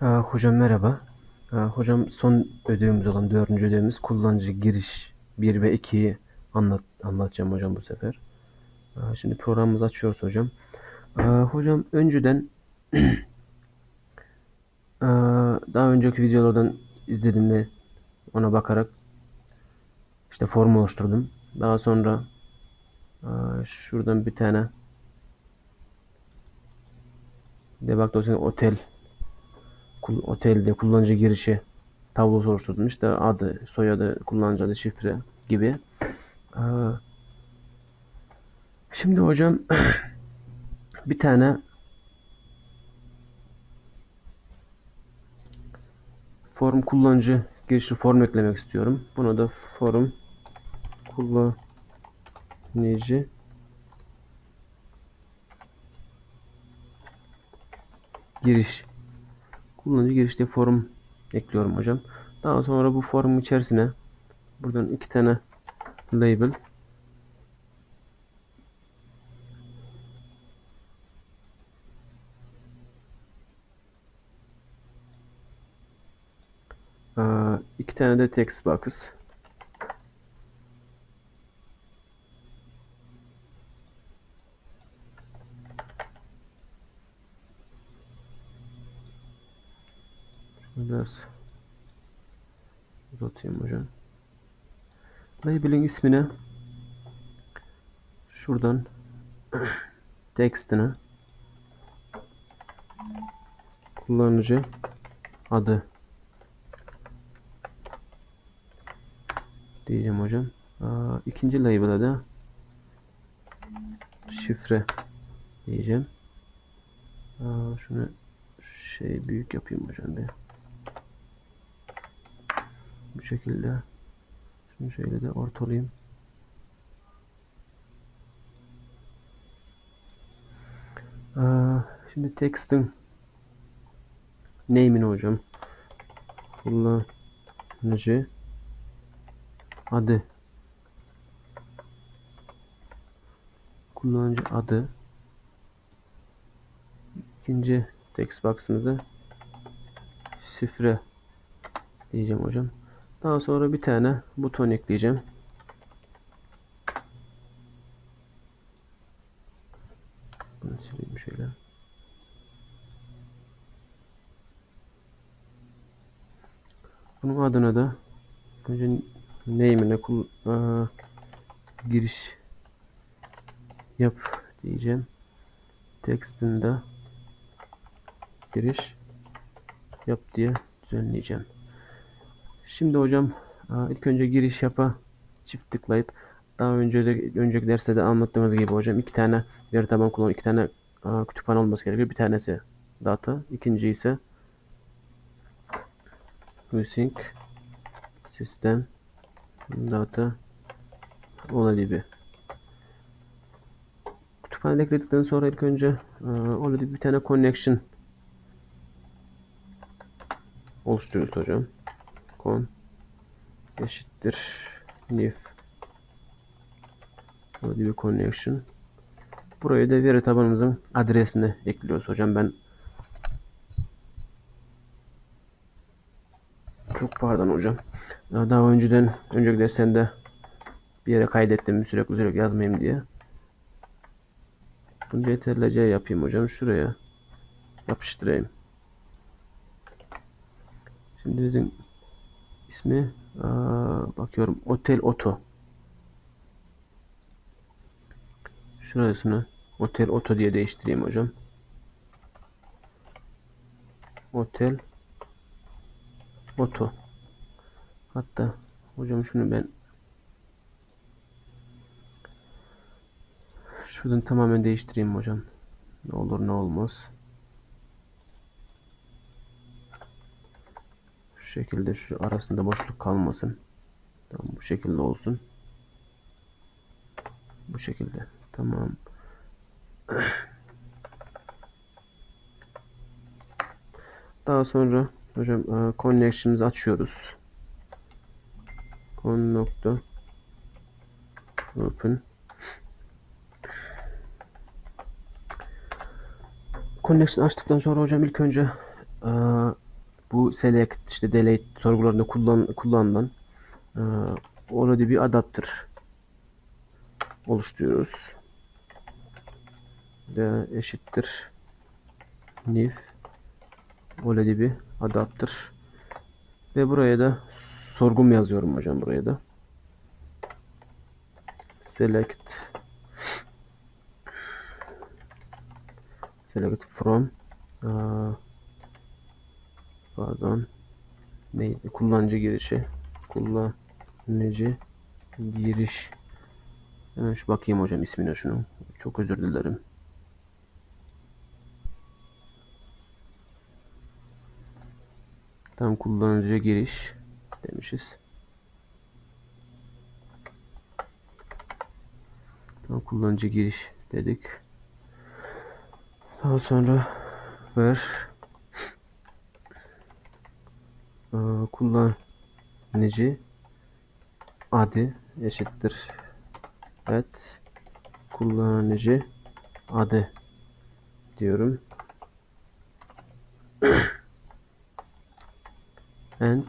Hocam merhaba. Hocam son ödevimiz olan dördüncü ödevimiz kullanıcı giriş 1 ve 2'yi anlat, anlatacağım hocam bu sefer. Şimdi programımızı açıyoruz hocam. Hocam önceden daha önceki videolardan izledim ve ona bakarak işte form oluşturdum. Daha sonra şuradan bir tane debug dosyasında otel otelde kullanıcı girişi tablosu oluşturdum. İşte adı, soyadı, kullanıcı adı, şifre gibi. Ee, Şimdi hocam bir tane form kullanıcı girişi form eklemek istiyorum. Buna da form kullanıcı giriş kullanıcı girişte form ekliyorum hocam. Daha sonra bu form içerisine buradan iki tane label iki tane de text box. Biraz uzatayım hocam. Label'in ismine şuradan text'ine kullanıcı adı diyeceğim hocam. Aa, ikinci label'a da şifre diyeceğim. Aa, şunu şey büyük yapayım hocam bir. Bu şekilde. Şunu şöyle de ortalayayım. Şimdi text'in name'ini hocam. Kullanıcı adı kullanıcı adı ikinci text box'ımızda şifre diyeceğim hocam. Daha sonra bir tane buton ekleyeceğim. Bunu sileyim şöyle. Bunun adına da önce name'ine aa, giriş yap diyeceğim. Text'inde giriş yap diye düzenleyeceğim. Şimdi hocam aa, ilk önce giriş yapa çift tıklayıp daha önce de önceki derste de anlattığımız gibi hocam iki tane veri taban kullan iki tane aa, kütüphane olması gerekiyor. Bir tanesi data, ikinci ise using sistem data OLEDB. Kütüphane ekledikten sonra ilk önce e, OLEDB bir tane connection oluşturuyoruz hocam. Con eşittir new OLEDB connection. Buraya da veri tabanımızın adresini ekliyoruz hocam. Ben çok pardon hocam. Daha önceden önceki derslerde bir yere kaydettim sürekli sürekli yazmayayım diye. Bunu CTRL-C yapayım hocam. Şuraya yapıştırayım. Şimdi bizim ismi aa, bakıyorum Otel Oto. Şurasını Otel Oto diye değiştireyim hocam. Otel Oto. Hatta hocam şunu ben şuradan tamamen değiştireyim hocam. Ne olur ne olmaz. Şu şekilde şu arasında boşluk kalmasın. Tamam bu şekilde olsun. Bu şekilde. Tamam. Daha sonra hocam e, connection'ımızı açıyoruz. Con nokta open Connection açtıktan sonra hocam ilk önce e, bu select işte delete sorgularında kullan, kullanılan e, already bir adapter oluşturuyoruz. De eşittir new already bir adapter ve buraya da sorgum yazıyorum hocam buraya da select select from aa, pardon. Neydi kullanıcı girişi. Kullanıcı giriş. Hemen şu bakayım hocam ismine şunu. Çok özür dilerim. Tam kullanıcı giriş demişiz. Tam kullanıcı giriş dedik. Daha sonra ver Ee, kullanıcı adı eşittir. Evet kullanıcı adı diyorum. And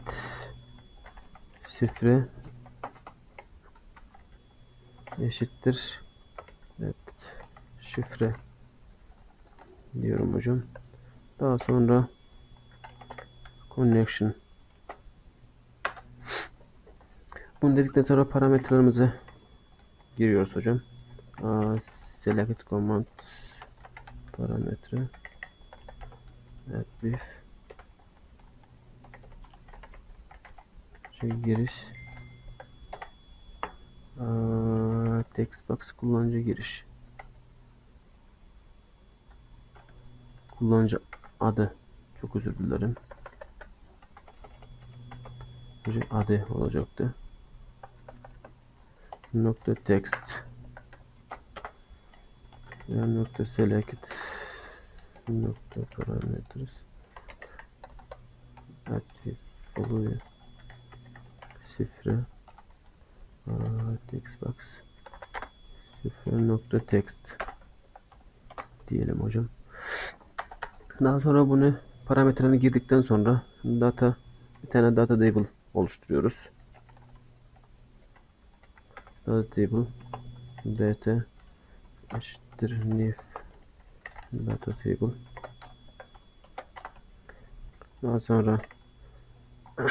şifre eşittir. Evet şifre diyorum hocam. Daha sonra connection bunu dedikten sonra parametrelerimize giriyoruz hocam. Select command parametre. Evet brief şey giriş. Aa, text box kullanıcı giriş. Kullanıcı adı. Çok özür dilerim. Adı olacaktı nokta text. Ya nokta select. Nokta parameters. Active follow Aa, text box. Şifre nokta text. Diyelim hocam. Daha sonra bunu parametrelerini girdikten sonra data bir tane data table oluşturuyoruz data table data eşittir new data table. Daha sonra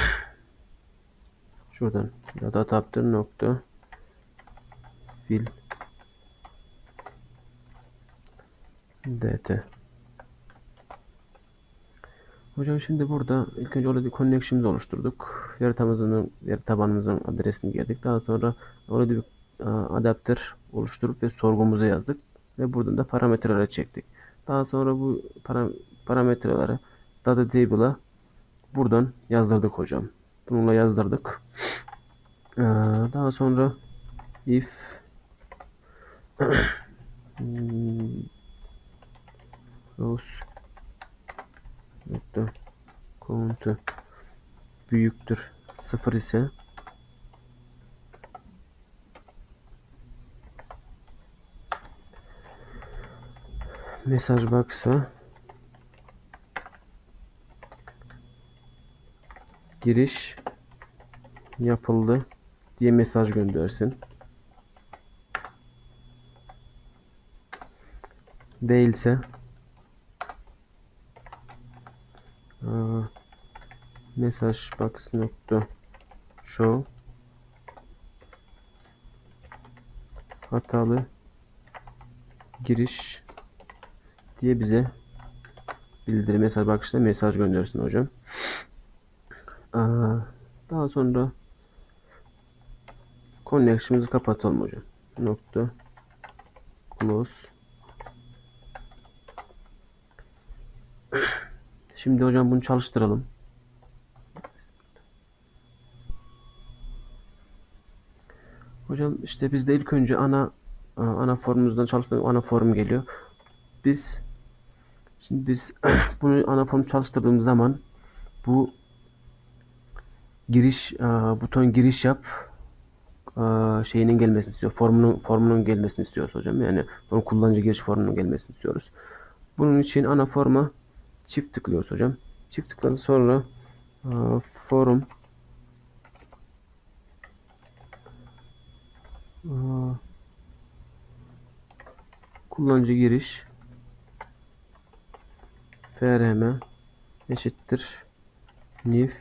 şuradan data adapter nokta fill dt Hocam şimdi burada ilk önce orada bir connection'ımızı oluşturduk. Veri tabanımızın, veri tabanımızın adresini girdik. Daha sonra orada bir a, adapter oluşturup ve sorgumuzu yazdık. Ve buradan da parametrelere çektik. Daha sonra bu para, parametreleri data table'a buradan yazdırdık hocam. Bununla yazdırdık. Ee, daha sonra if hmm, rows nokta count'u büyüktür. Sıfır ise. Mesaj box'a giriş yapıldı diye mesaj göndersin. Değilse mesaj box nokta show hatalı giriş diye bize bildirim mesaj box'ta mesaj göndersin hocam. Daha sonra connection'ımızı kapatalım hocam. Nokta close Şimdi hocam bunu çalıştıralım. Hocam işte bizde ilk önce ana ana formumuzdan çalıştığımız ana form geliyor. Biz şimdi biz bunu ana form çalıştırdığımız zaman bu giriş buton giriş yap şeyinin gelmesini istiyor. Formunun formunun gelmesini istiyoruz hocam. Yani bunun kullanıcı giriş formunun gelmesini istiyoruz. Bunun için ana forma çift tıklıyoruz hocam. Çift tıkladıktan sonra forum Kullanıcı giriş frm eşittir new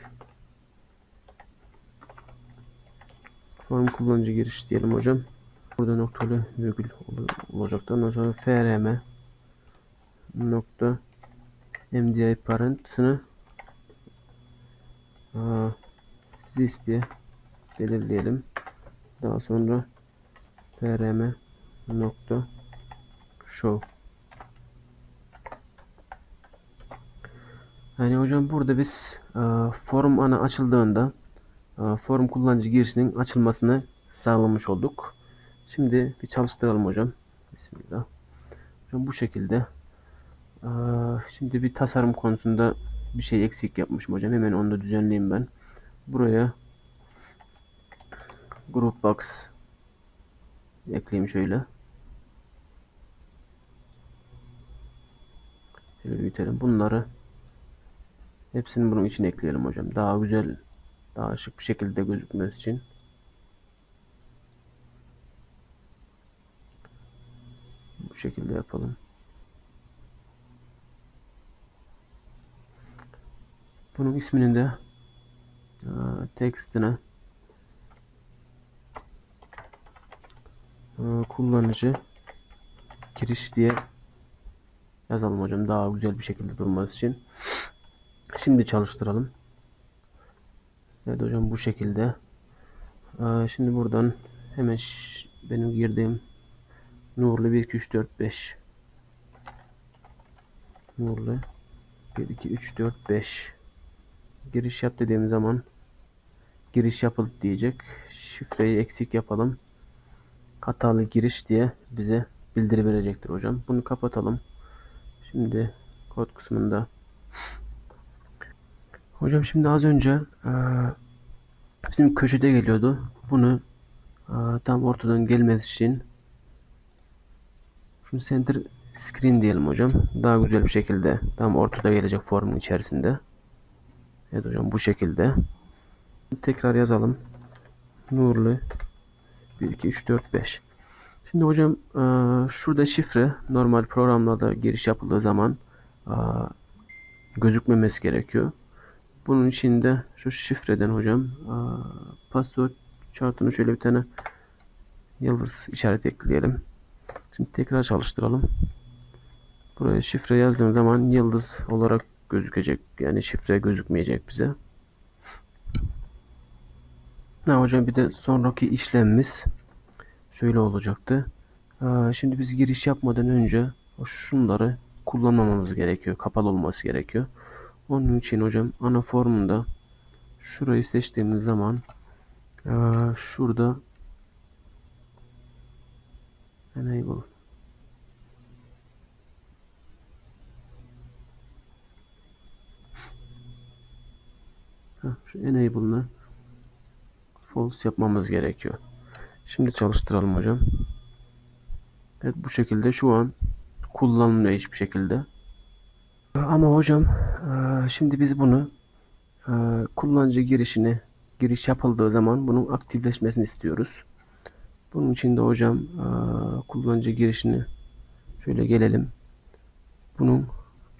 form kullanıcı giriş diyelim hocam. Burada noktalı virgül ol- olacaktı. Ondan sonra frm nokta mdi parent'ını aa, this diye belirleyelim. Daha sonra frm nokta show Yani hocam burada biz e, forum ana açıldığında e, forum kullanıcı girişinin açılmasını sağlamış olduk. Şimdi bir çalıştıralım hocam. Bismillah. Hocam bu şekilde. E, şimdi bir tasarım konusunda bir şey eksik yapmışım hocam. Hemen onu da düzenleyeyim ben. Buraya group box ekleyeyim şöyle. Şöyle büyütelim. Bunları hepsini bunun içine ekleyelim hocam. Daha güzel, daha şık bir şekilde gözükmesi için. Bu şekilde yapalım. Bunun ismini de e, tekstine e, kullanıcı giriş diye yazalım hocam daha güzel bir şekilde durması için. Şimdi çalıştıralım. Evet hocam bu şekilde. Ee, şimdi buradan hemen benim girdiğim Nurlu 1 2 3 4 5 Nurlu 1 2 3 4 5 Giriş yap dediğim zaman giriş yapıldı diyecek. Şifreyi eksik yapalım. Hatalı giriş diye bize bildiri verecektir hocam. Bunu kapatalım. Şimdi kod kısmında Hocam şimdi az önce eee, bizim köşede geliyordu. Bunu eee, tam ortadan gelmesi için şunu center screen diyelim hocam. Daha güzel bir şekilde tam ortada gelecek formun içerisinde. Evet hocam bu şekilde. Tekrar yazalım. Nurlu 1 2 3 4 5. Şimdi hocam eee, şurada şifre normal programlarda giriş yapıldığı zaman eee, gözükmemesi gerekiyor. Bunun için de şu şifreden hocam aa, password şartını şöyle bir tane yıldız işareti ekleyelim. Şimdi tekrar çalıştıralım. Buraya şifre yazdığım zaman yıldız olarak gözükecek. Yani şifre gözükmeyecek bize. Ne hocam bir de sonraki işlemimiz şöyle olacaktı. Aa, şimdi biz giriş yapmadan önce şunları kullanmamamız gerekiyor. Kapalı olması gerekiyor. Onun için hocam ana formunda şurayı seçtiğimiz zaman eee, şurada enable Heh, şu enable'ını false yapmamız gerekiyor. Şimdi çalıştıralım hocam. Evet bu şekilde şu an kullanılmıyor hiçbir şekilde. Ama hocam eee, şimdi biz bunu eee, kullanıcı girişini giriş yapıldığı zaman bunun aktifleşmesini istiyoruz. Bunun için de hocam eee, kullanıcı girişini şöyle gelelim. Bunun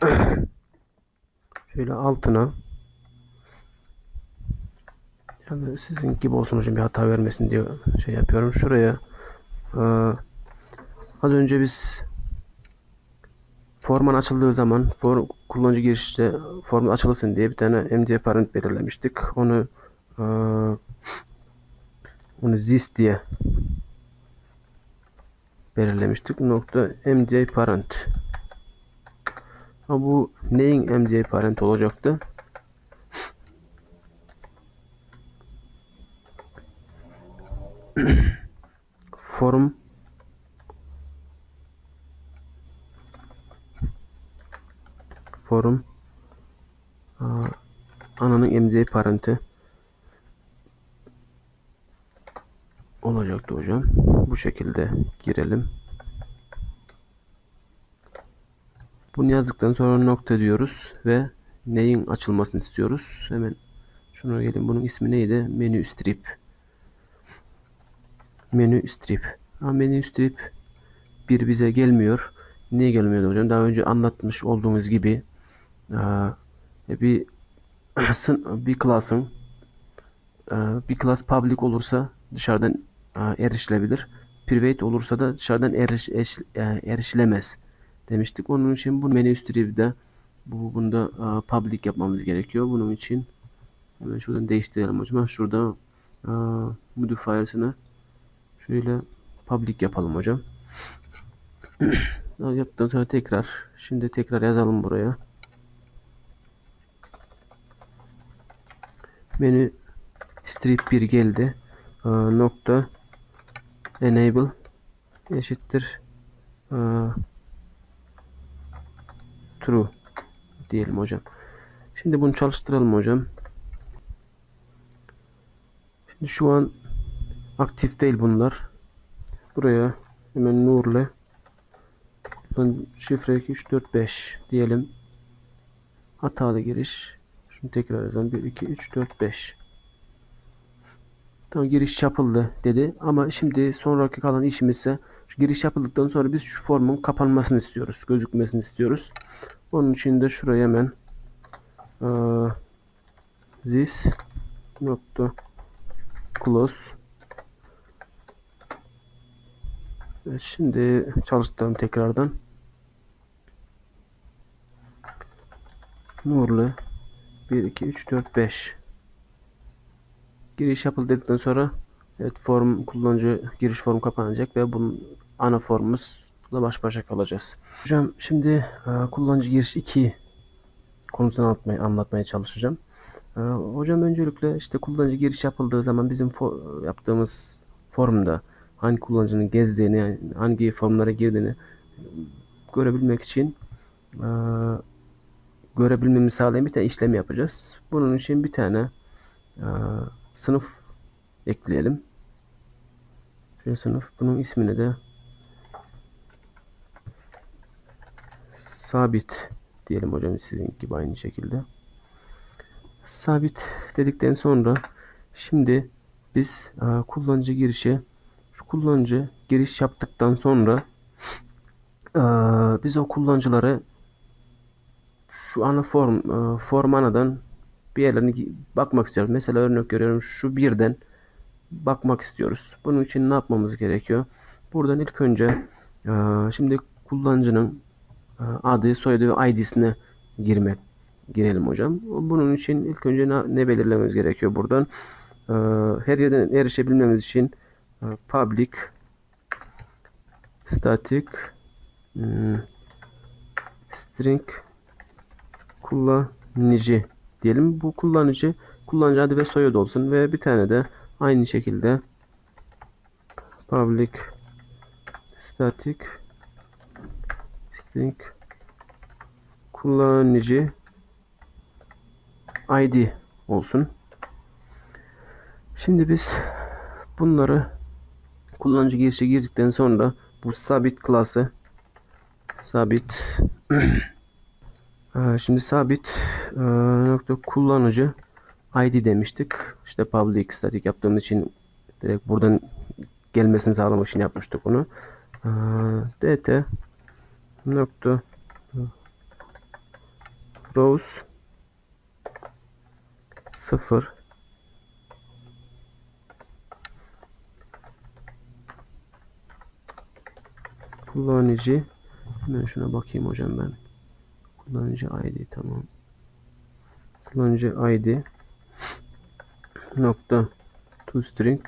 şöyle altına yani sizin gibi olsun hocam bir hata vermesin diye şey yapıyorum. Şuraya eee, az önce biz Forman açıldığı zaman form, kullanıcı girişte form açılsın diye bir tane md parent belirlemiştik. Onu eee, onu this diye belirlemiştik. Nokta md parent. Ama bu neyin md parent olacaktı? Form forum aa, ananın md parenti olacaktı hocam. Bu şekilde girelim. Bunu yazdıktan sonra nokta diyoruz ve neyin açılmasını istiyoruz. Hemen Şuna gelin. Bunun ismi neydi? Menü strip. Menü strip. Ha, menü strip bir bize gelmiyor. Niye gelmiyordu hocam? Daha önce anlatmış olduğumuz gibi aa, bir bir class'ın aa, bir class public olursa dışarıdan aa, erişilebilir. Private olursa da dışarıdan eriş, eş- e, erişilemez demiştik. Onun için bu menü strip'de bu bunda public yapmamız gerekiyor. Bunun için şuradan değiştirelim hocam. Şurada modifiers'ını şöyle public yapalım hocam. Yaptıktan sonra tekrar şimdi tekrar yazalım buraya. Menü strip 1 geldi. Aa, nokta enable eşittir aa, true diyelim hocam. Şimdi bunu çalıştıralım hocam. Şimdi şu an aktif değil bunlar. Buraya hemen nurle Buradan şifre 2 3 4 5 diyelim. Hatalı giriş. Şunu tekrar yazalım. 1 2 3 4 5. Tamam giriş yapıldı dedi ama şimdi sonraki kalan işimiz ise şu giriş yapıldıktan sonra biz şu formun kapanmasını istiyoruz. Gözükmesini istiyoruz. Onun için de şuraya hemen eee, this nokta close Evet, şimdi çalıştıralım tekrardan. Nurlu 1 2 3 4 5 Giriş yapıldı dedikten sonra evet form kullanıcı giriş formu kapanacak ve bunun ana formumuzla baş başa kalacağız. Hocam şimdi e, kullanıcı giriş 2 konusunu anlatmaya, anlatmaya çalışacağım. E, hocam öncelikle işte kullanıcı giriş yapıldığı zaman bizim fo- yaptığımız formda hangi kullanıcının gezdiğini, hangi formlara girdiğini görebilmek için e, görebilmemizi sağlayan bir tane işlem yapacağız. Bunun için bir tane e, sınıf ekleyelim. Şöyle sınıf. Bunun ismini de sabit diyelim hocam sizin gibi aynı şekilde. Sabit dedikten sonra şimdi biz e, kullanıcı girişi şu kullanıcı giriş yaptıktan sonra e, biz o kullanıcıları şu ana form e, form anadan bir yerlerine bakmak istiyoruz. Mesela örnek görüyorum şu birden bakmak istiyoruz. Bunun için ne yapmamız gerekiyor? Buradan ilk önce e, şimdi kullanıcının adı, soyadı ve ID'sine girmek girelim hocam. Bunun için ilk önce ne, ne belirlememiz gerekiyor buradan? E, her yerden erişebilmemiz için public static hmm, string kullanıcı diyelim. Bu kullanıcı kullanıcı adı ve soyadı olsun ve bir tane de aynı şekilde public static string kullanıcı ID olsun. Şimdi biz bunları kullanıcı girişe girdikten sonra bu sabit klası sabit Şimdi sabit e, nokta kullanıcı ID demiştik. İşte public static yaptığımız için direkt buradan gelmesini sağlamak için yapmıştık onu. Dt nokta rows 0 kullanıcı hemen şuna bakayım hocam ben. Kullanıcı ID tamam. Kullanıcı ID nokta toString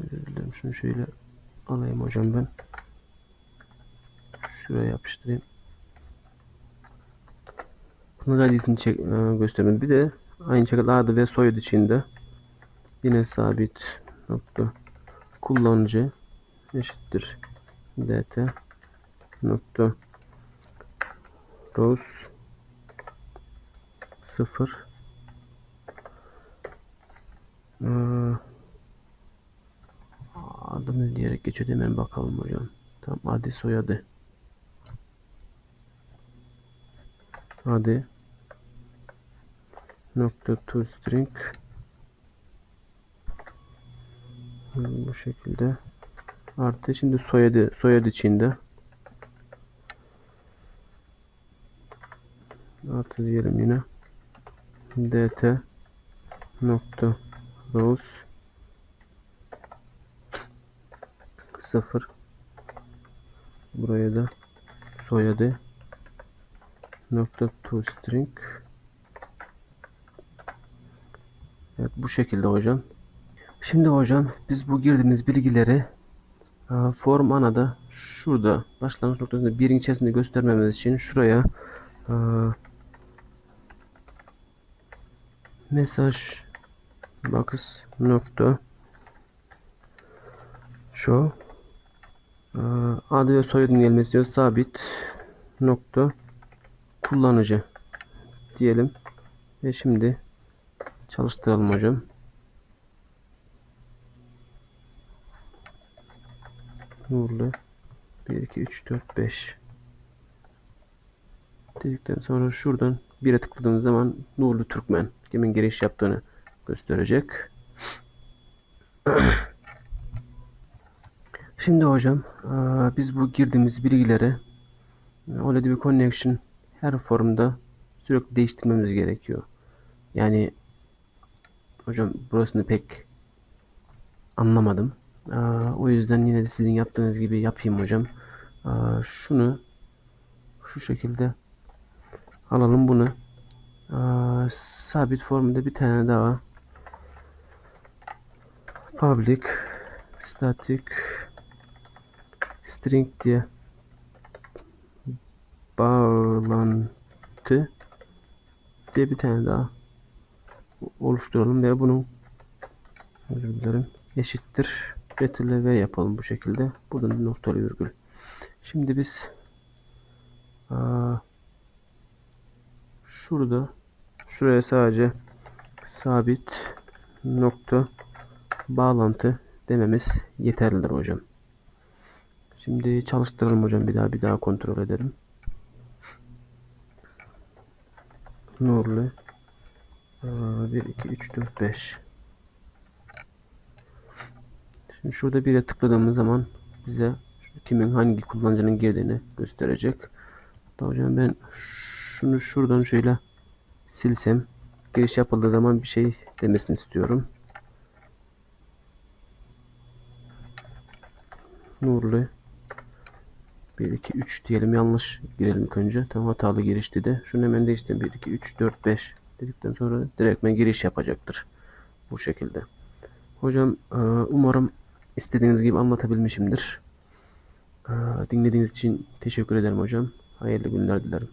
Özür dilerim şunu şöyle alayım hocam ben. Şuraya yapıştırayım. Kullanıcı ID'sini çek, e, göstermedim. Bir de aynı şekilde adı ve soyadı içinde yine sabit nokta. Kullanıcı eşittir. Dt nokta. Rows 0 ee, adını diyerek geçiyor hemen bakalım hocam. Tam adı soyadı. Hadi. Nokta toString bu şekilde. Artı şimdi soyadı soyadı içinde. Artı diyelim yine. Dt nokta rows 0 buraya da soyadı nokta toString. Evet bu şekilde hocam. Şimdi hocam biz bu girdiğimiz bilgileri e, form anada şurada başlangıç noktasında birin içerisinde göstermemiz için şuraya e, mesaj box nokta şu e, adı ve soyadın gelmesi diyor sabit nokta kullanıcı diyelim ve şimdi çalıştıralım hocam. Nurlu 1 2 3 4 5 dedikten sonra şuradan 1'e tıkladığımız zaman Nurlu Türkmen kimin giriş yaptığını gösterecek. Şimdi hocam eee, biz bu girdiğimiz bilgileri öyle bir connection her formda sürekli değiştirmemiz gerekiyor. Yani hocam burasını pek anlamadım. O yüzden yine de sizin yaptığınız gibi yapayım hocam. Şunu şu şekilde alalım bunu. Sabit formunda bir tane daha public static string diye bağlantı diye bir tane daha oluşturalım ve bunun özür dilerim eşittir Ctrl V yapalım bu şekilde. Buradan noktalı virgül. Şimdi biz aa, şurada şuraya sadece sabit nokta bağlantı dememiz yeterlidir hocam. Şimdi çalıştıralım hocam bir daha bir daha kontrol edelim. Nurlu 1 2 3 4 5 Şimdi şurada bir de tıkladığımız zaman bize kimin hangi kullanıcının girdiğini gösterecek. Hatta hocam ben şunu şuradan şöyle silsem giriş yapıldığı zaman bir şey demesini istiyorum. Nurlu 1 2 3 diyelim yanlış girelim ilk önce. Tam hatalı giriş dedi. Şunu hemen değiştirdim. 1 2 3 4 5 dedikten sonra direktmen giriş yapacaktır. Bu şekilde. Hocam e, umarım istediğiniz gibi anlatabilmişimdir. Dinlediğiniz için teşekkür ederim hocam. Hayırlı günler dilerim.